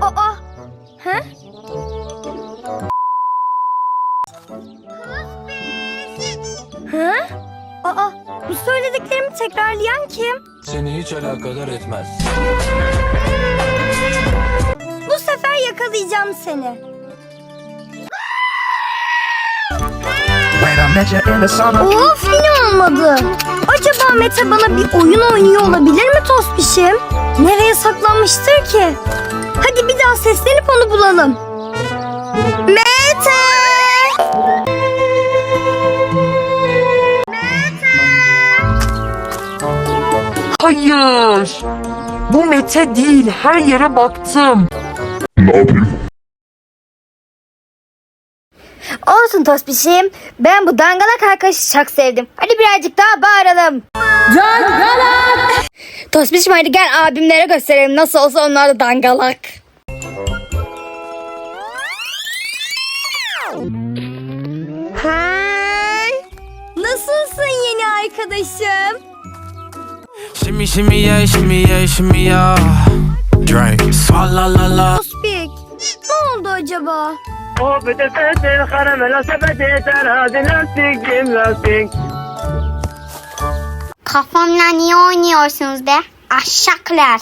Aa! Ha? Ha? Aa! Bu söylediklerimi tekrarlayan kim? Seni hiç alakadar etmez. Bu sefer yakalayacağım seni. Of yine olmadı. Acaba Mete bana bir oyun oynuyor olabilir mi Tospişim? Nereye saklanmıştır ki? Hadi bir daha seslenip onu bulalım. Mete! Hayır. Bu Mete değil. Her yere baktım. Olsun Tospişim. Ben bu dangalak arkadaşı çok sevdim. Hadi birazcık daha bağıralım. Dangalak! Tospişim hadi gel abimlere gösterelim. Nasıl olsa onlar da dangalak. Hey! Nasılsın yeni arkadaşım? Shimmy, shimmy, yeah, shimmy, yeah, shimmy, yeah. Drink. Swalla la la. Tospik. Ne oldu acaba? Kafamla niye oynuyorsunuz be? Aşağılar.